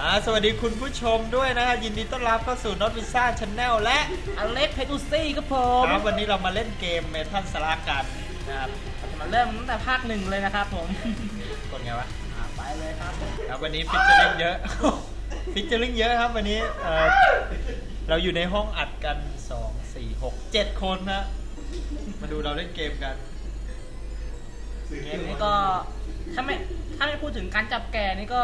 อ่าสวัสดีคุณผู้ชมด้วยนะฮะยินดีต้อนรับเข้าสู่นอตวิซ่าช n แนลและอเล็กเพตูซี่ครับผมครับวันนี้เรามาเล่นเกมเมทัลสลากันนะครับเราจะมาเริ่มตั้งแต่ภาคหนึ่งเลยนะครับผมกดไงวะอ่าไปเลยครับครับวันนี้ฟิชเจอริงเยอะ ฟิชเจอริงเยอะครับวันนี้เอ่อเราอยู่ในห้องอัดกัน 2 4 6 7 คนนะมาดูเราเล่นเกมกันเกมนี้ก็ถ้าไม่ถ้าไม่พูดถึงการจับแก่นี่ก็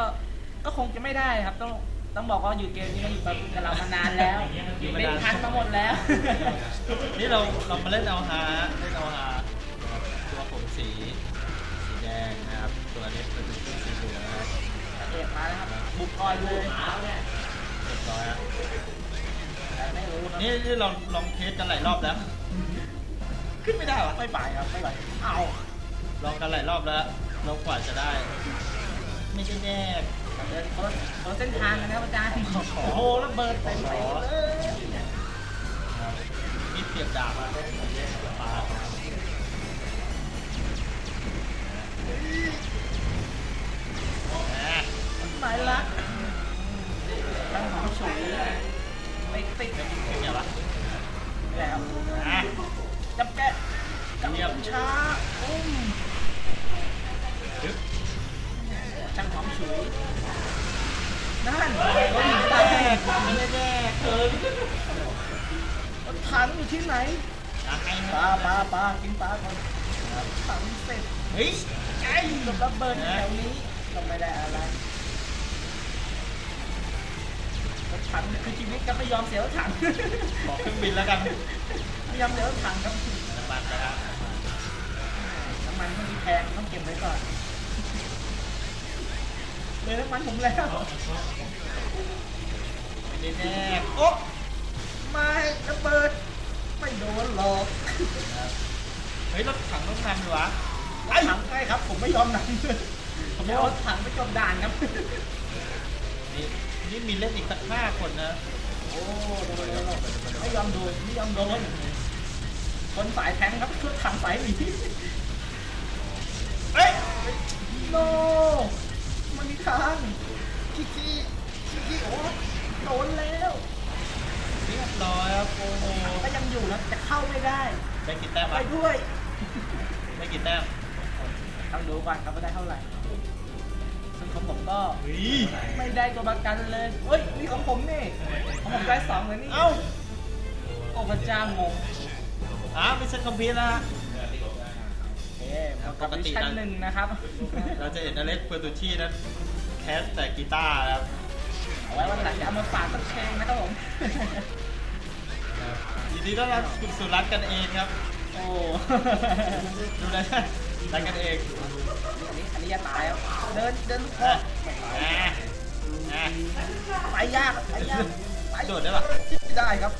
ก็คงจะไม่ได้ครับ ต้องต้องบอกว่าอยู่เกมนี้มาอยู่กับเรามานานแล้วอยู่มาเป็นนานพันมาหมดแล้ว นี่เราเรามาเล่นเอาฮาเล่นเอาฮานะครับตัวผมสีสีแดงนะครับ ตัวนี้เป็นสีเหลืองนะครับเอกมาแล้วครับบุกก่อนเลยเรียบร้อยฮะแต่ไม่รู้ครับนี่นี่เราลองเทสกันหลายรอบแล้ว ขึ้นไม่ได้วะไม่ไปครับไม่ไปเอาลองกันหลายรอบแล้วเรากว่าจะได้ ไม่ใช่แน่ เดินคนละคนละเส้นทางกันนะครับอาจารย์โอ้โหระเบิดเต็มไปหมดเลยครับนี่เสียบดาบอะปาแหมไปละตั้งหอมฉุยไม่ติดไม่ติดเป็นไงวะแล้วอะจับแกะจับเยี่ยมช้าอุ้มช่างหอมฉุย นั่นรถหนีแตกไม่ได้แน่เกินรถถังอยู่ที่ไหนปลาปลาปลากินปลาก่อนถังเสร็จเฮ้ยไอ้กับระเบิดแถวนี้ก็ไม่ได้อะไรรถถังคือชีวิตก็ไม่ยอมเสียรถถังขอเครื่องบินแล้วกันไม่ยอมเสียรถถังครับน้ำมันนะฮะน้ำมันพวกนี้แพงต้องเก็บไว้ก่อน เลยน้ำมันผมแล้วไม่ได้แน่โอ้ไม่ระเบิด ไม่โดนหรอกเฮ้ยรถถังต้องนำดีวะรถถังใช่ครับ ผมไม่ยอมนั่งผมเอารถถังไปจบด่านครับ นี่นี่มีเล่นอีกสักห้าคนนะ โอ้โดนโดนโดนไม่ยอมโดนไม่ยอมโดนคนสายแทงครับรถถังสายหนีเฮ้ยโน มันมีทางคิกี้คิกี้โอ้โดนแล้วเรียบร้อยครับโอ้โหก็ยังอยู่นะแต่เข้าไม่ได้ ได้กี่แต้มไปอะด้วยได้กี่แต้มต้องดูก่อนครับว่าได้เท่าไหร่ซึ่งของผมก็เฮ้ยไม่ได้ตัวประกันเลยเฮ้ยนี่ของผมนี่ของผมได้สองเลยนี่เอ้าโอ้พระเจ้างงอ้าวไม่ใช่คอมพิวแล้วฮะเอ๊ะปกติชั้นหนึ่งนะครับ เราจะเห็นอเล็กเปอร์ตูชี่นั้น แคสแต่กีตาร์นะครับเอาไว้วันหลังจะเอามาฝากสักเพลงนะครับผม ยินดีต้อนรับคุณสุรัตน์กันเองครับ โอ้ ดูนะรักกันเองอันนี้อันนี้จะตายแล้วเดินเดินลูกคอแหมแหมไปยากไปยากไปโดดได้ปะไม่ได้ครับ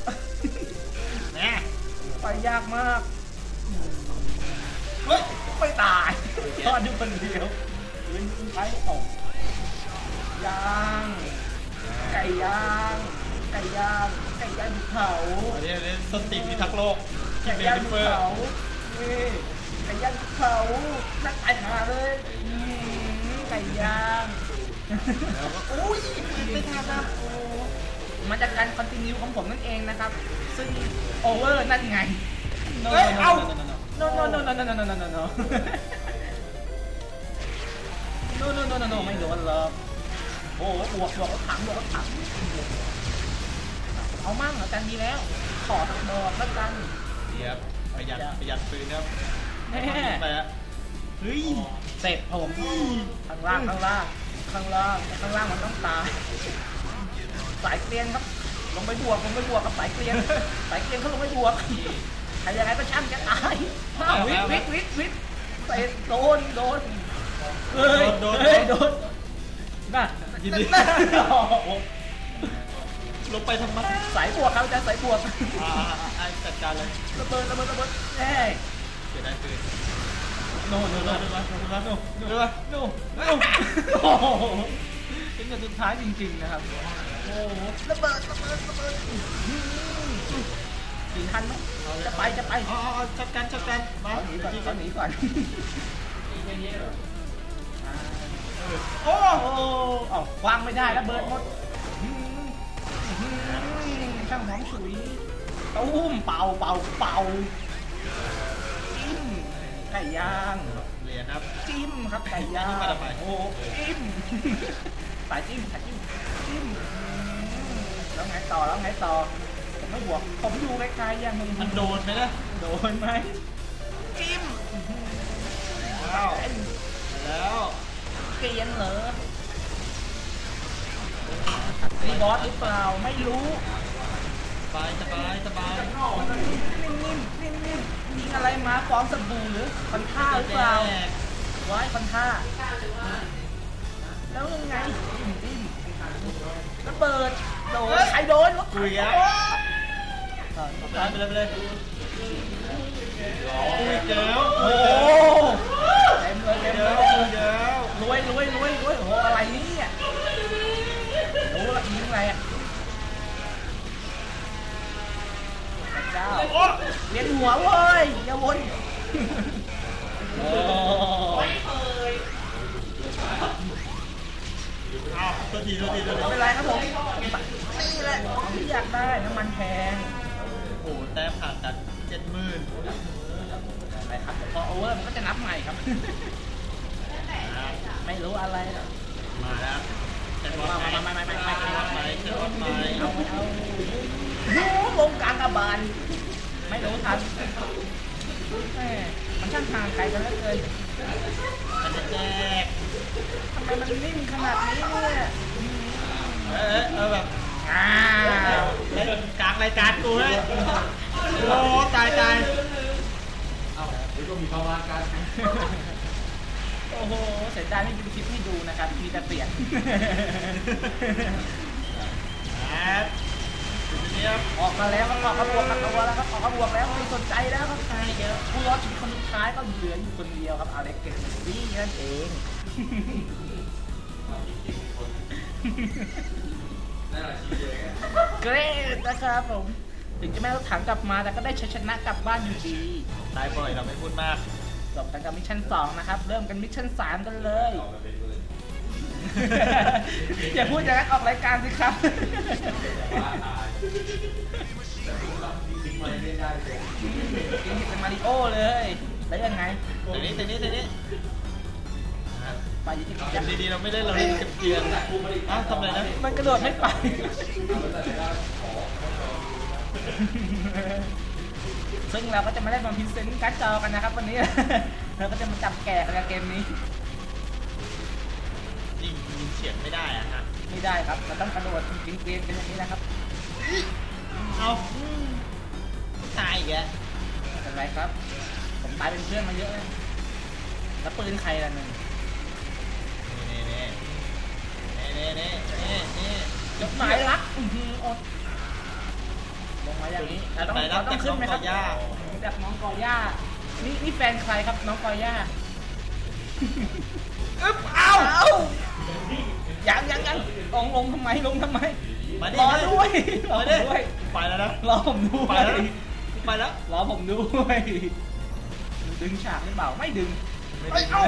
แหมไปยากมากเฮ้ยไม่ตายรอดอยู่คนเดียวยืนไปตก ย่าง ไก่ย่าง ไก่ย่าง ไก่ย่างภูเขาอันนี้อันนี้สติพิทักษ์โลกทีไก่มเบย่างลิภูเฟอร์เขานี่ไก่ย่างภูเขานักไก่หาเลยอืมไก่ย่างอุ้ยไม่ทันครับโอ้มาจากการคอนติเนียของผมนั่นเองนะครับ ซึ่งโอเวอร์นั่นไงเฮ้ยเอ้า no no no no no no no no no no no no no no no ไม่โดนหรอก โอ้บวกบวกรถถังบวกรถถังเอามั่งอาจารย์มีแล้ว ขอตักดอกแล้วกันเดี๋ยวประหยัดประหยัดปืนครับแน่ไปอะเฮ้ยเสร็จผมข้างล่างข้างล่างข้างล่างข้างล่างมันต้องตายสายเกลียนครับลงไปบวกลงไปบวกกับสายเกลียนสายเกลียนเขาลงไปบวกใครยังไงก็ช่างจะตายอ้าววิทวิทวิทวิทเตะโดนโดนเฮ้ยโดนเฮ้ยโดนน่ะ ยินดีน่ะโอ้โหลงไปทำไมสายบวกครับอาจารย์สายบวกอ่าอ่าจัดการเลยระเบิดระเบิดระเบิดเฮ้ยเสียดายปืนโนโนดูโนมาโนดูมาดูมาดูมาโนโนโอ้โหเป็นอย่างสุดท้ายจริงๆนะครับ โอ้โหระเบิดระเบิดระเบิดกี่ทันไหมจะไปจะไปอ๋ออ๋อจัดการจัดการมาเขาหนีก่อนเขาหนีก่อน โอ้โหเอ้าวางไม่ได้แล้วเบิร์ดหมดอื้อหือช่างหอมฉุยตุ้มเป่าเป่าเป่าจิ้มไก่ย่างเหรียญครับจิ้มครับไก่ย่างอันนี้มาทำไมโอ้จิ้มสายจิ้มสายจิ้มจิ้มแล้วไงต่อแล้วไงต่อผมไม่บวกผมดูไกลๆยังมึงมันโดนไหมล่ะโดนไหมจิ้มอ้าวแล้ว เกรียนเหรอนี่บอสหรือเปล่าไม่รู้สบายสบายสบายนิ่มๆนิ่มๆยิงอะไรมาฟองสบู่หรือคอนท่าหรือเปล่าแจกไว้คอนท่าแล้วยังไงจิ้มระเบิดโดนใครโดนวะคุยกันไปเลยไปเลยไปเลยเจอโอ้คุยเจอเต็มเลยคุเจเลอยคุยเจอร วยรวยรวยรวยโอ้โหอะไรเนี่ยรู้ละยิงอะไรอะพระเจ้าเลี้ยงหัวเว้ยอย่าวนโอ้อ้าวตัวทีตัวทีตัวทีไม่เป็นไรครับผมนี่แหละของที่อยากได้น้ำมันแพงโอ้โหแต้มห่างกันเจ็ดหมื่นอะไรครับแต่พอโอเวอร์มันก็จะนับใหม่ครับ ไม่รู้อะไรหรอกมาแล้วเจ็ดวัตต์มามามามามาเจ็ดวัตต์ไหมเจ็ดวัตต์ไหมเอาไม่เอาโอ้ลงกลางกระบาลไม่รู้ทันแม่มันช่างห่างไกลกันเหลือเกินมันจะแจกทำไมมันนิ่มขนาดนี้เนี่ยเออเออแบบอ้าวเล่นกลางรายการกูเลยโอ้ตายตาย โอ้โหเสียดายไม่มีคลิปให้ดูนะครับ มีแต่เสียงแอบทีนี้ครับออกมาแล้วครับออกขบวกกับตัวแล้วครับออกขบวกแล้วไม่สนใจแล้วครับใครเยอะผู้รอดชีวิตคนสุดท้ายก็เหลืออยู่คนเดียวครับอเล็กเกตซี่นั่นเองเกรดนะครับผมถึงจะไม่เอาถังกลับมาแต่ก็ได้ชัยชนะกลับบ้านอยู่ดี ตายบ่อยเราไม่พูดมาก จบกันกับมิชชั่น2นะครับ เริ่มกันมิชชั่น3กันเลย อย่าพูดอย่างนั้นออกรายการสิครับ กินเป็นมาริโอเลยแล้วยังไงทีนี้ทีนี้ทีนี้ไปยิงเกมดีๆเราไม่เล่นเราเล่นเกมเกียร์อ้าวทำอะไรนะ มันกระโดดไม่ไป ซึ่งเราก็จะมาเล่นบอลพินเซนการ์ดจอกันนะครับ วันนี้ เราก็จะมาจับแกะกันกับเกมนี้ ยิงยิงเฉียดไม่ได้อะฮะ ไม่ได้ครับเราต้องกระโดดกินเกมเป็นอย่างนี้นะครับเอาตายอีกแล้วไม่เป็นไรครับ ผมตายเป็นเพื่อนมาเยอะเลยแล้วปืนใครล่ะหนึ่งนี่นี่นี่นี่นี่นี่นี่จดหมายรักอื้อหืออด ลงมาอย่างนี้เราต้องเราต้องขึ้นไหมครับจากน้องกอย่านี่นี่แฟนใครครับน้องกอย่าอึ๊บเอ้าเอ้ายังยังยังลงลงทำไมลงทำไมมาดิรอด้วยรอมาดิด้วยไปแล้วนะรอผมด้วไปยแล้วไปแล้ว รอผมด้วยดึงฉากหรือเปล่าไม่ดึงไม่เอ้ยเอ้า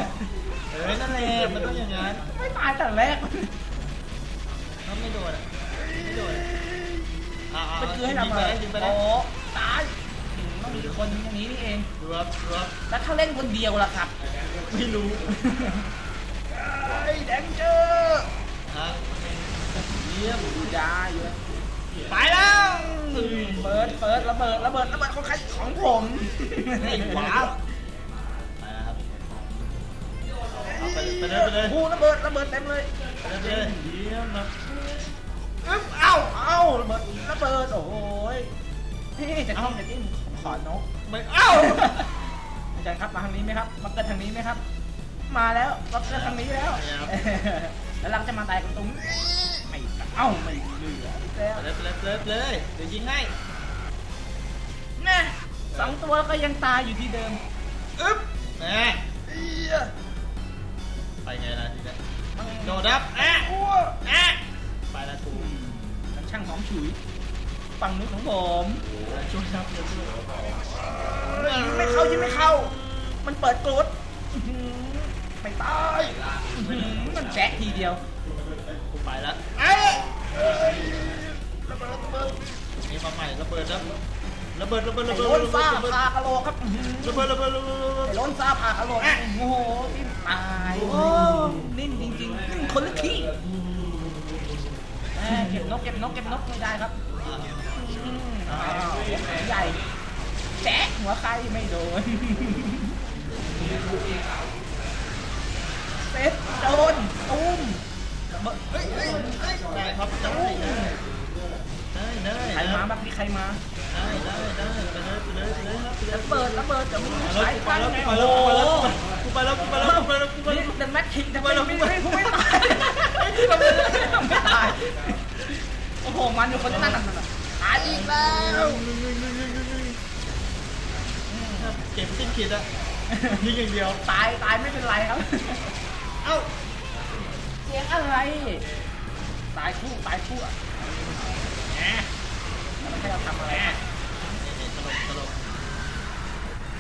เอ้ยนั่นแหละมันต้องอย่างนั้นไม่ตายแต่แรก ถ้าไม่โดนอะไม่โดนอะ มันคือให้ยิงทำไปอะไรแล้วยิงไปโอ้แล้วตายอืมต้องมีคนอย่างนี้นี่เองดูครับดูครับแล้วถ้าเล่นคนเดียวล่ะครับ ไม่รู้ไอ้แดงเจอร์ฮะเยี่ยมยาอยู่นะไปแล้วเปิดเปิดระเบิดระเบิดระเบิดของใครของผมไอ้หวาไปแล้วครับเอาไปเลยไปเลยไปเลยโอ้โหระเบิดระเบิดเต็มเลยไปเลยไปเลยเยี่ยมนะ อึ๊บเอ้าเอ้าระเบิดระเบิดโอ้ยพี่จะจิ้มจะจิ้มผมขอนกไม่เอ้าอาจารย์ครับมาทางนี้ไหมครับมาเกิดทางนี้ไหมครับ มาแล้วมาเกิดทางนี้แล้ว แล้วเราจะมาตายกันตรงนี้ไม่เอ้าไม่เหลืออีกแล้วไปเลยไปเลยไปเลยไปเลยเดี๋ยวยิงให้แน่สองตัวก็ยังตายอยู่ที่เดิมอึ๊บแหมเอี้ยไปไงล่ะทีเนี้ยมันโดดครับแอะอ้วแอะไปละตูมัน ช่างหอมฉุยฝั่งนู้นของผมช่วยครับช่วยช่วยยิงไม่เข้ายิงไม่เข้า มันเปิดกรดอื้อหือไม่ตายอื้อหือมันแจ๊ะทีเดียวกูไปแล้วเอ้ยนี่มาใหม่ระเบิดแล้วระเบิดระเบิดระไอ้เบิดโล้นระเบิซ่าดระเบิดพากะโหลกครับอื้อหือระเบิดระเบิดระเบิดระเบิดไอ้โล้นซ่าพากะโหลกโอ้โหนิ่มตายโอ้นิ่มจริงๆนิ่มคนละขี้แหม่ เก็บนกเก็บนกเก็บนกไม่ได้ครับอืมอ้าวหัวใหญ่แจ๊ะหัวใครไม่โดนเซ็ตโดนตุ้มระเบิดเฮ้ยเฮ้ยเฮ้ยได้ครับจับได้ได้ได้ใครมาแบบนี้ใครมาได้ได้ได้ไปเลยไปเลยไปเลยครับไปเลยระเบิดระเบิดจะมีไปสายแล้วไฟไปไงแล้วโอ้ ไปโหแล้วกูไปแล้วกูไปแล้วกูไปแล้วกูไปแล้วกูไปนี่แล้วเป็นแมททิกแต่ไปไม่แล้วไม่ไม่ไม่ตายเราไม่ไม่ตาย โอ้โห มันอยู่คนนั้นน่ะตายอีกแล้วเก็บสิ้นขีดอะยิงอย่างเดียว ตายตายไม่เป็นไรครับ เอ้า เสียงอะไร ตายคู่ตายคู่อะแหมแล้วไม่ให้เราทำอะไรอะนี่ตลกตลก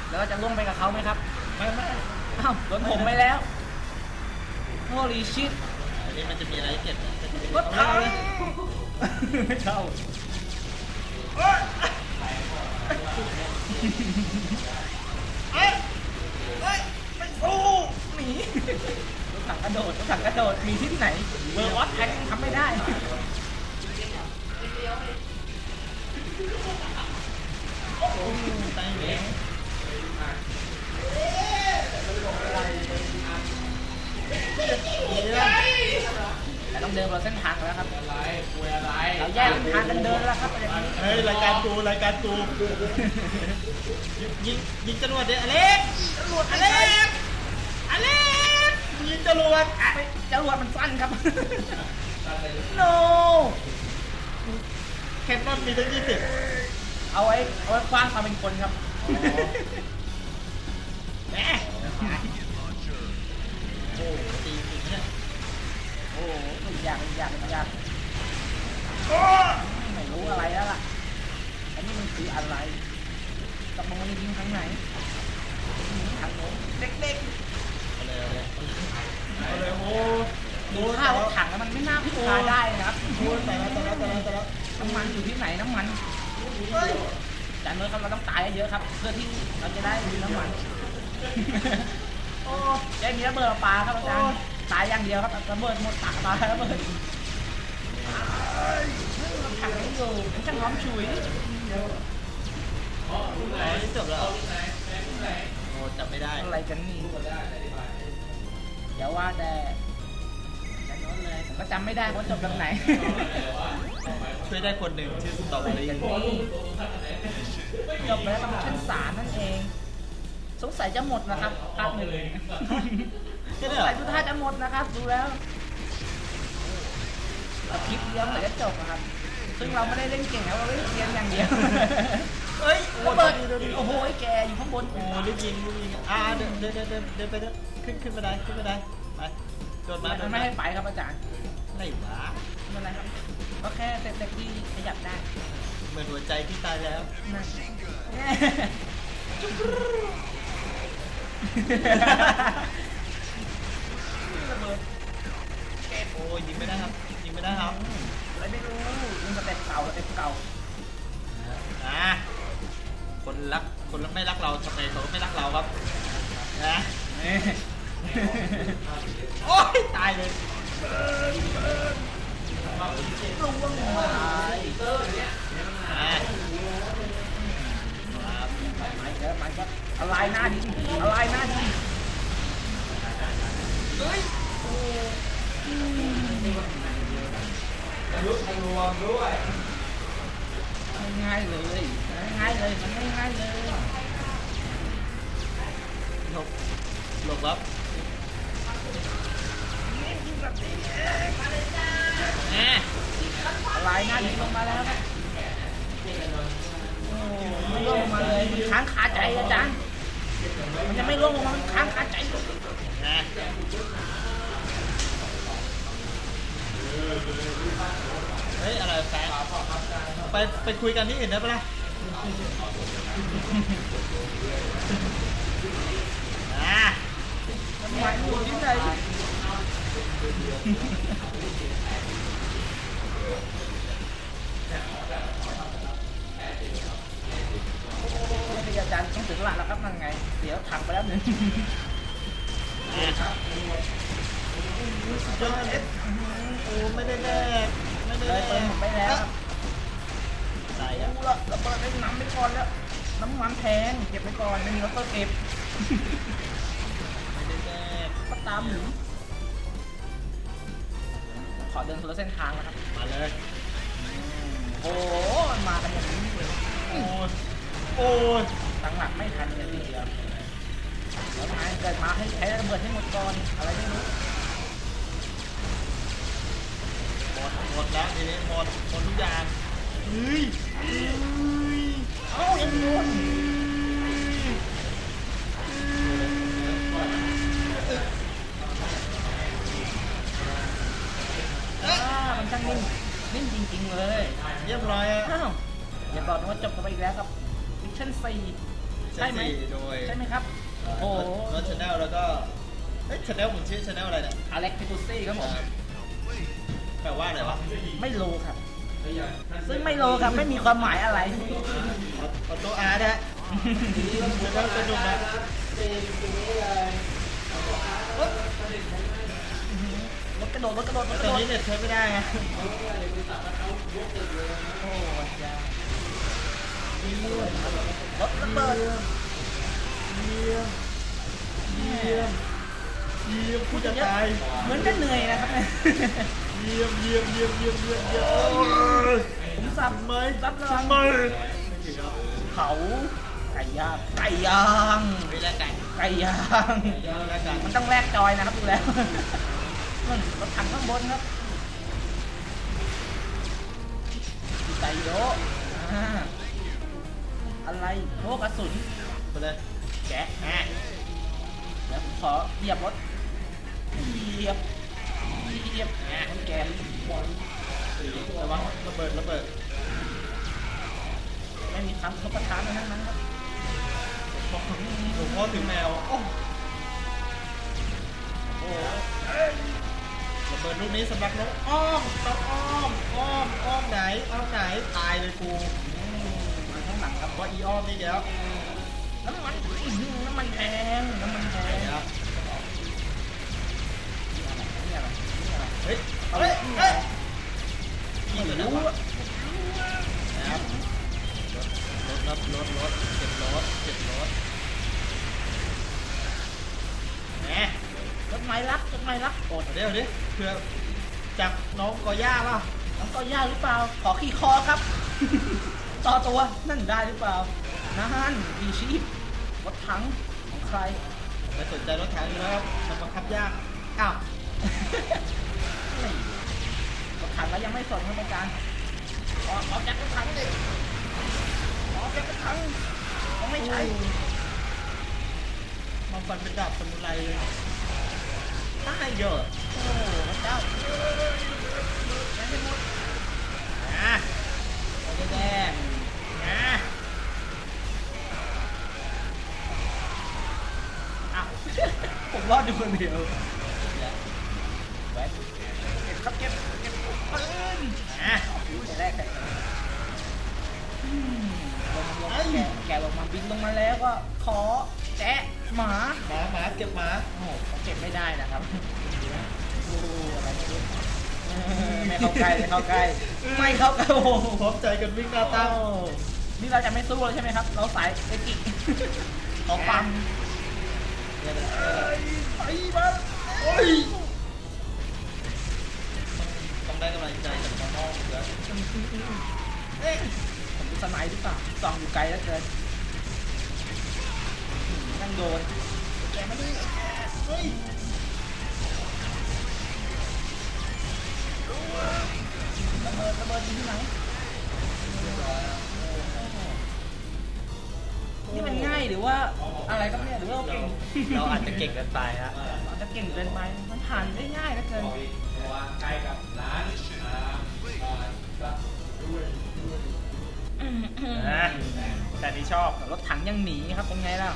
แล้วเราจะล่วงไปกับเขาไหมครับ ไม่ไม่ อ้าวโดนผมไปแล้ว holy shit อันนี้มันจะมีอะไรเก็บรถถังไม่เช่าเอ้ยเอ้ยไม่สู้หนีรถถังกระโดดรถถังกระโดดมีที่ไหนเบอร์วอตแท็กทำไม่ได้โอ้โหตายแล้ว แต่ต้องเดินบนเส้นทางแล้วครับ เราแยกเส้นทางกันเดินแล้วครับประเด็นนี้เฮ้ยรายการกูรายการกูยิงยิงจรวดเด้ออเล็กจรวดอเล็กอเล็กยิงจรวดไม่จรวดมันสั้นครับ no แคนนอนมีตั้งยี่สิบเอาไว้เอาไว้คว้างความเป็นคนครับแหม โอ้ตีจริงเนี่ยโอ้โหไม่ยากไม่ยากไม่ยากไม่รู้อะไรแล้วล่ะ อันนี้มันคืออะไรกำลังมันยิงทางไหนยิงทางโน้นเด็กเอาเลยเอาเลยเอาเลยโอ้ๆดูข้าวรถถังแล้วมันไม่น่าพึ่งพาได้นะครับโหแต่ละแต่ละแต่ละแต่ละน้ำมันอยู่ที่ไหนน้ำมันเฮ้ย จานเมื่อครับเราต้องตายเยอะครับ เพื่อที่เราจะได้มีน้ำมัน โอ้ยายมีระเบิดปลาครับอาจารย์ตายอย่างเดียวครับระเบิดหมดตาตายระเบิดถังไม่อยู่มันช่างร้อมฉุยอ๋อนี่จบแล้วโอ้จำไม่ได้อะไรกันนี่อย่าว่าแต่แต่โน้นเลยผมก็จำไม่ได้ว่าจบแบบไหน ช่วยได้คนหนึ่งชื่อสตรอเบอรี่จบไปแล้วตรงชั้นศาลนั่นเอง สงสัยจะหมดนะครับภาคหนึ่งแค่สนี้งเหรสัอยทุกท่าจะหมดนะครับ ดูแล้วอาทิตย์เดียวเหมือนจะจบนะครับ ซึ่งเราไม่ได้เล่นเก่งนะเราเล่นเกมอย่างเดียวเฮ้ยระเบิดโอ้โหไอ้แกอยู่ข้างบนโอ้รีบยิงรีบยิงอ่าเดินเดินเดินเดินเดินไปเดินขึ้นขึ้นบันไดขึ้นบันไดไปโดดมาโดมัดนมาไม่ให้ไปครับอาจารย์ไหนวะไม่เป็นไรครับก็แค่เต็กๆที่ขยับได้เหมือนหัวใจที่ตายแล้วนั่น ระเบิดโอ้ยิงไม่ได้ครับยิงไม่ได้ครับอะไรไม่รู้มันสเต็ปเก่าสเต็ปเก่าอ่าคนรักคนไม่รักเราทำไมเขาไม่รักเราครับนะโอ้ยตายเลยลงลงมาอ่าครับไม่เยอะไม่ก็ อะไรหน้าดินอะไรหน้าดินเฮ้ยโอ้ยุทรวมด้วยง่ายเลยง่ายเลยมันง่ายเลยหลบหลบครับแหมอะไรหน้าดินลงมาแล้วครับโอ้ไม่ลงมาเลยค้างคาใจอาจารย์ มันจะไม่ร่วงลงมามันค้างคาใจนะเฮ้ยอะไรแฟนไปไปคุยกันที่อื่นได้ปะล่ะอ่าน้ำมันยู่ที่ไหน ถึงหลักแล้วครับนั่นไง เดี๋ยวถังไปแล้วหนึ่งสุดยอดเอสโอ้ไม่ได้แลกไม่ได้เลแลยเติมกผมไปแล้วครับใส่อะดูละระเบิดได้น้ำไปก่อนแล้ว น้ำมันแพงเก็บไปก่อนไม่มีรถก็เก็บไม่ได้แลกก็ตามหรือขอเดินคนละเส้นทางนะครับ มาเลยโอ้โหมันมากันอย่างนี้เลย โอ้ยโอ้ย ตั้งหลักไม่ทันกันทีเดียวแล้วมาเกิดมาให้ใช้ระเบิดให้หมดก่อนอะไรไม่รู้หมดหมดแล้วทีนี้หมดหมดทุกอย่างเฮ้ยเฮ้ยเอ้ายังโดนอ่ามันช่างนิ่งนิ่งจริงๆเลย เรียบร้อยอะอ้าวอย่าบอกนะว่าจบกันไปอีกแล้วครับมิชชั่นสี่ ใช่ไหม โดยใช่ไหมครับ โอ้โหรถชาแนลแล้วก็เฮ้ยชาแนลผมชื่อชาแนลอะไรเนี่ยอเล็กพิกุซี่ครับผม แปลว่าอะไรวะไม่รู้ครับ ซึ่งไม่รู้ครับไม่มีความหมายอะไร ออโต้อาร์ตฮะชาแนลสนุกนะรถกระโดดรถกระโดดรถกแต่ระตโดอนดนี้เน็ตใช้ไม่ได้ไงโอ้ยาเรถระเบิดเยี่ยมเยี่ยมเยี่ยมผู้จะตายเหมือนจะเหนื่อยนะครับเนี่ยเยี่ยมเยี่ยมเยี่ยมเยี่ยมเยี่ยมเยี่ยมผมสับไหมสับเลยไหมเขาไก่ย่างไก่ย่างเวลาไก่ไก่ย่างมันต้องแลกจอยนะครับดูแล้วนั่นรถถังข้างบนครับไก่โยอ่า อะไรโอ้กระสุนไปเลยแกะอะเดี๋ยวผมขอเหยียบรถเหยียบเหยียบอะแกะระวังระเบิดระเบิดไม่มีคำเขาประทานทั้งนั้นครับหลวงพ่อถือแมวโอ้โอ้ระเบิดลูกนี้สำหรับน้องอ้อมต้องอ้อมอ้อมอ้อมไหนอ้อมไหนตายเลยกู ว่าอีออมนี่เดี๋ยวน้ำมันอื้อหือน้ำมันแพงน้ำมันแพงเดี๋ยวนี่อะไรนี่อะไรเฮ้ยเฮ้ยเฮ้ยนี่เหรอนรู้วะนะครับรถรถรถรถเก็บรถเก็บรถแหมรถไม้รักรถไม้รักโอดเดี๋ยวดิเพื่อจับน้องกอย่าป่ะน้องก็ยาหรือเปล่าขอขี่คอครับ ต่อตัวนั่นได้หรือเปล่านั่นดีชีพรถถังของใครไม่สนใจรถถังอยู่แล้วครับมันบังคับยากอ้าวนี่รถถังแล้วยังไม่สนครับอาจารย์ออกออกจากรถถังดิออกจากรถถังยังไม่ใช่มาฟันเป็นดาบสมุไรเลยตายเยอะโอ้พระเจ้ายังไม่หมดนะโอเคแดงนะอ้าว ผมรอดอยู่คนเดียวแหวนเก็บครับเก็บเก็บปืนนะแต่แรกแต่อืมลงมาลงมาแกะแกะลงมาบินลงมาแล้วก็ขอแจ๊ะหมาหมาหมาเก็บหมาโอ้โหเก็บไม่ได้นะครับดูอะไรไม่รู้เออไม่เข้าใกล้ไม่เข้าใกล้ไม่เข้าใกล้โอ้โหพร้อมใจกันวิ่งหน้าตั้ง นี่เราจะไม่สู้แล้วใช่ไหมครับ เราสายเอกิขอฟังไปมาโอ้ยต้องได้กำลังใจจากน้องๆเยอเอ๊ะผมดูสไนด์หรือเปล่าส่องอยู่ไกลแล้วเกินนั่งโดนแกมาดิเฮ้ยระเบิดระเบิดอยู่ที่ไหน นี่มันง่ายหรือว่าอะไรครับเนี่ยหรือว่าเราเก่งเราอาจจะเก่งเกินไปฮะอาจจะเก่งเกินไปมันผ่านได้ง่ายเหลือเกินนะแต่ที่ชอบรถถังยังหนีครับเป็นไงล่ะ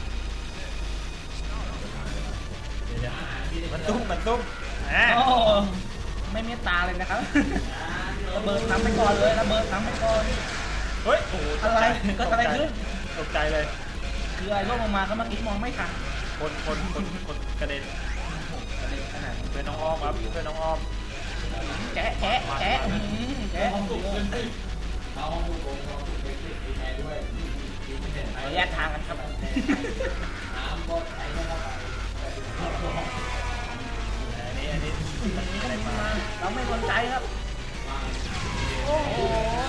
เดี๋ยวมันตุ้มมันตุ้มอะโอ้ไม่เมตตาเลยนะครับระเบิดน้ำไปก่อนเลยระเบิดน้ำไปก่อนเฮ้ยโอ้โหตกอะไรใจเกิดอะไรขึ้นตกใจเลย คือไอ้ร่วงลงมาก็เมื่อกี้มองไม่ทันคนคนคนคนกระเด็นกระเด็นขนาดนี้เพื่อนน้องอ้อมครับเพื่อนน้องอ้อมแกะแกะแกะอื้อหือแกะเอาแยกทางกันครับอันนี้อันนี้อะไรมาเราไม่สนใจครับโอ้โห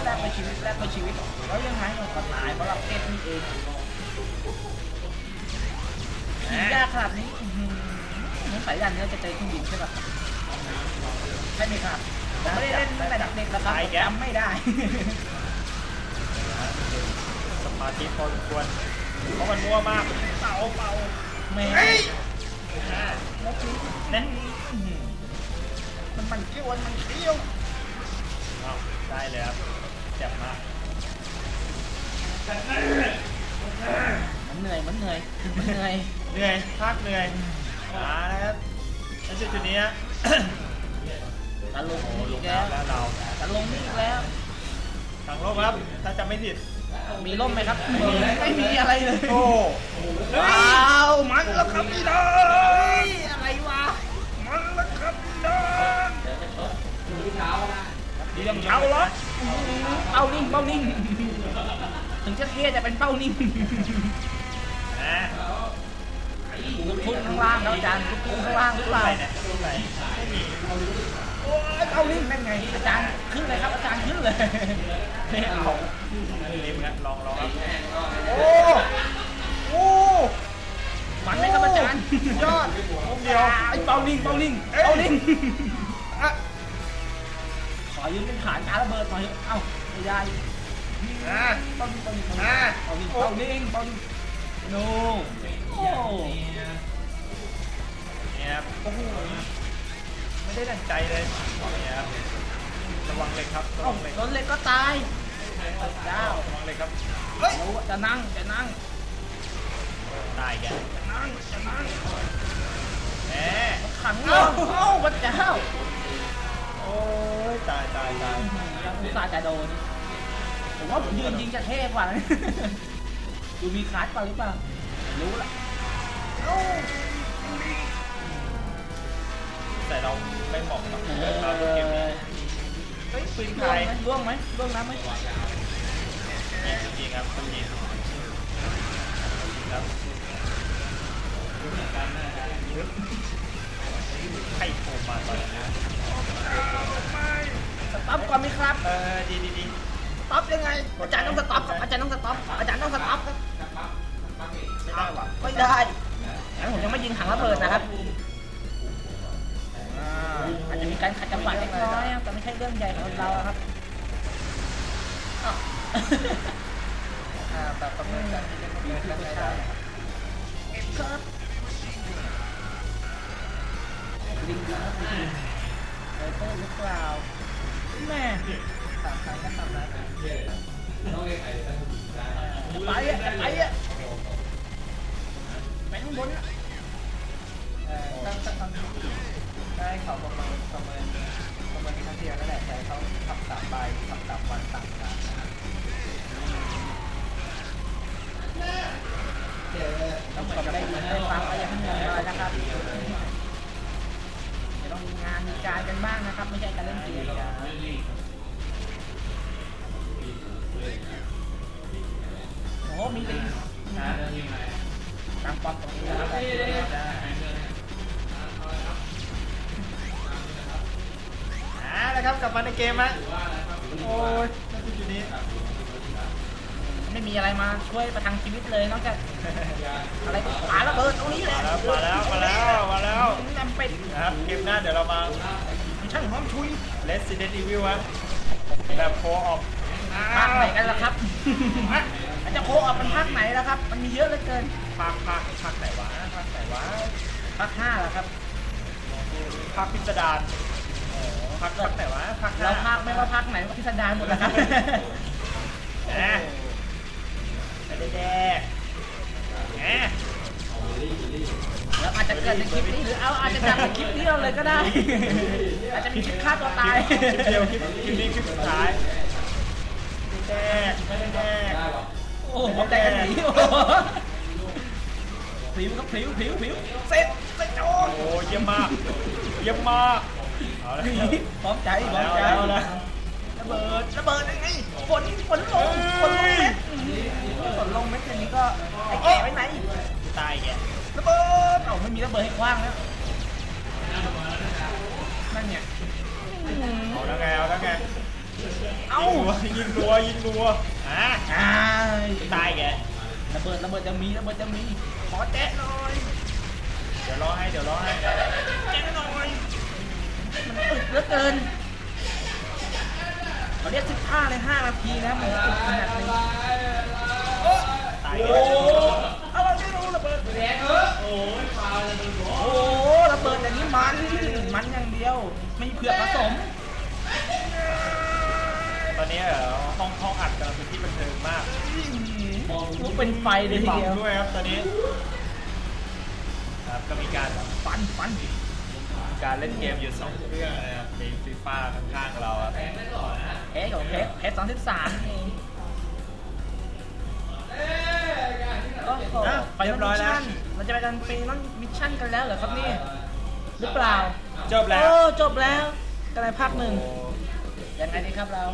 แลกไปชีวิตแลกไปชีวิตแล้วยังไงเราก็ตายเพราะเราเอ็ดนี่เอง ขี่ยากขนาดนี้อื้อหือสงสัยด่านนี้เราจะเจอเครื่องบินใช่ปะใช่ไหมครับผมไม่ได้เล่นตั้งแต่เด็กๆแล้วครับผมจำไม่ได้ สมาธิพอสมควรเพราะมันมั่วมากเป่าเป่าแหม่อ่าแล้วชีวิตนั้นอื้อหือมันมันเกี้ยวมันเกี้ยวอ้าวได้เลยครับเจ็บมากมันเหนื่อยมันเหนื่อยมันเหนื่อย เหนื่อยพักเหนื่อยมาแล้วครับแล้วจุดจุดนี้ฮะ ตะลงโอ้นี่ลอีงกแล้วน้ำแล้วเราตะลงนี่อีกแล้ว ทางโลกครับ ถ้าจำไม่ผิด มีร่มไหมครับ ไม่มีไม่มีอะไรเลยโอ้ว้าวมันแล้วครับพี่น้องอะไรวะมันแล้วครับพี่น้องเรื่องเช้าเหรอเป้านิ่งเป้านิ่ง ถึงจะเท่แต่เป็นเป้านิ่งอ่า ทุกข้างล่างแล้วอาจารย์ทุกข้างล่างหรือเปรุ่นล่าอะไรเนี่ยรุ่นอะไรไม่มีโอ้ยเป้านิ่งนั่นไงอาจารย์ขึ้นเลยครับอาจารย์ขึ้นเลยไม่เอาริมนะลองลองครับโอ้โอ้มันไหมครับอาจารย์ยอดมุมเดียวไอ้เป้านิ่งเป้านิ่งเป้านิ่งอะขอยืมเป็นฐานการระเบิดหน่อยเอ้าไม่ได้อ่าเป้านิ่งเป้านิ่งเป้าอ่านิ่งเป้านิ่งเป้านิ่งโน้ โอ้เนี่ยครับโอ้โหไม่ได้ดังใจเลยเนี่ยครับระวังเลยครับระวังเลยโดนเล็กก็ตายเจ้าระวังเลยครับรู้ว่าจะนั่งจะนั่งตายแกจะนั่งจะนั่งแหมขังเราเอ้าพระเจ้าโอ้ยตายตายตายยังอุตส่าห์จะโดนผมว่าผมยืนยิงจะเท่กว่านะดูมีคลาสเปล่าหรือเปล่ารู้ละ แต่เราไม่เหมาะกับเรื่องราวเกมนี้เฮ้ยปืนไทล่วงไหมล่วงไหมล่วงน้ำไหมจริงครับต้องยิงครับใครโทรมาตอนนี้สต็อปก่อนไหมครับ เออดีดีดีสต็อปยังไง อาจารย์ต้องสต็อปครับอาจารย์ต้องสต็อปอาจารย์ต้องสต็อปครับไม่ได้ว่ะไม่ได้ งั้นผมยังไม่ยิงถังระเบิดนะครับอ่าอาจจะมีการขัดจังหวะเล็กน้อยแต่ไม่ใช่เรื่องใหญ่ของเราครับอ้าวอ่าแบบประเมินกันที่จะประเมินกันไม่ได้นะครับครับลิงลิงครับลิงเออเต้หรือเปล่าแม่สามครั้งก็ทำแล้วไปอะไปอะไปข้างบนอะ เออถ้าถ้าทำได้เขาประเมินประเมินประเมินครั้งเดียวนั่นแหละแต่เขาทำสามใบทำสามวันสามครั้งนะครับต้องกดได้ยินได้ฟังก็อย่าเพิ่งงงเลยนะครับจะต้องมีงานมีการกันบ้างนะครับ ไม่ใช่การเล่นเกมโอ้โหมีลิงตามความตรงนี้นะครับ นะครับกลับมาในเกมฮะโอ้ยนั่นคือจุดนี้ ไม่มีอะไรมาช่วยประทังชีวิตเลยนอกจากอะไรก็ปาระเบิดตรงนี้แหละมาแล้วมาแล้วมาแล้วจำเป็นนะครับเกมหน้าเดี๋ยวเรามาช่างหอมชุย Resident Evil ฮะแบบโคออกภาคไหนกันล่ะครับอาจจะโคออกเป็นภาคไหนล่ะครับ มันมีเยอะเหลือเกินภาคภาคภาคไหนวะภาคไหนวะภาคห้าเหรอครับภาคพิสดาร โอ้ภาคภาคไหนวะภาคห้เราภาคไม่ว่าภาคไหนก็พิสดารหมดนะครับแหมไม่ได้แดกแหมโอ้แล้วอาจจะเกิดในคลิปนี้หรือเอาอาจจะจับในคลิปเดียวเลยก็ได้ อาจจะมีคลิปฆ่าตัวตายคลิปเดียวคลิปคลิปนี้คลิปสุดท้ายแดกไม่ได้แดกโอ้โหแต่กันหนีโอ้โหพลิ้วครับพลิ้วพลิ้วพลิ้วเสร็จเสร็จโอ้โอ้เยี่ยมมากเยี่ยมมากเอาละ หนีพร้อมใจพร้อมใจระเบิดระเบิดยังไงฝนฝนลงฝนลงเม็ดฝนลงเม็ดอย่างนี้ก็ไอ้แก่ไว้ไหนตายแกระเบิดเอ้าไม่มีระเบิดให้คว้างแล้วนั่นเนี่ยเอาแล้วไงเอาแล้วไงเอายิงรัวยิงรัวอะอ้าตายแกระเบิดระเบิดจะมีระเบิดจะมีขอแจ๊ะหน่อยเดี๋ยวรอให้เดี๋ยวรอให้แจ๊ะหน่อย มันอึดเหลือเกินเขาเรียก15ใน5นาทีนะมันอึดขนาดนี้ตายโอ้แกโหอะไรไม่รู้ระเบิดแรงเออโอ้ยโอ้โหระเบิดอย่างนี้มันมันอย่างเดียว ไม่มีเผือกผสม ตอนนี้เอ่อห้องห้องอัดกำลังเป็นที่บันเทิงมากลุกเป็นไฟเลยทีมีเดียวหม่ำด้วยครับตอนนี้ ครับก็มีการฟันฟัน การเล่นเกมอยู่สองเครื่องนะครับมีฟีฟ่าข้างๆเราครับเอ๊ะของเพชรเพชรสองสิบสามเองโอ้โหอะไปเรียบร้อยแล้ว เราจะไปกันปีนั้นมิชชั่นกันแล้วเหรอครับนี่หรือเปล่าจบแล้ว โอ้จบแล้วกันในภาคหนึ่งโอ้ยังไงดีครับเรา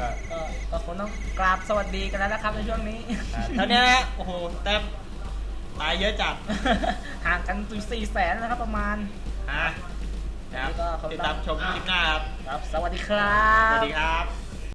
ก็ก็ก็คงต้องกราบสวัสดีกันแล้วนะครับในช่วงนี้ อ่าเท่านี้นะโอ้โหแต้มตายเยอะจัด ห่างกันถึงสี่แสนนะครับประมาณ ฮะนะครับแล้วก็ขอบคุณติดตามชมคลิปหน้าครับ ครับ สวัสดีครัสบวัสดีครับ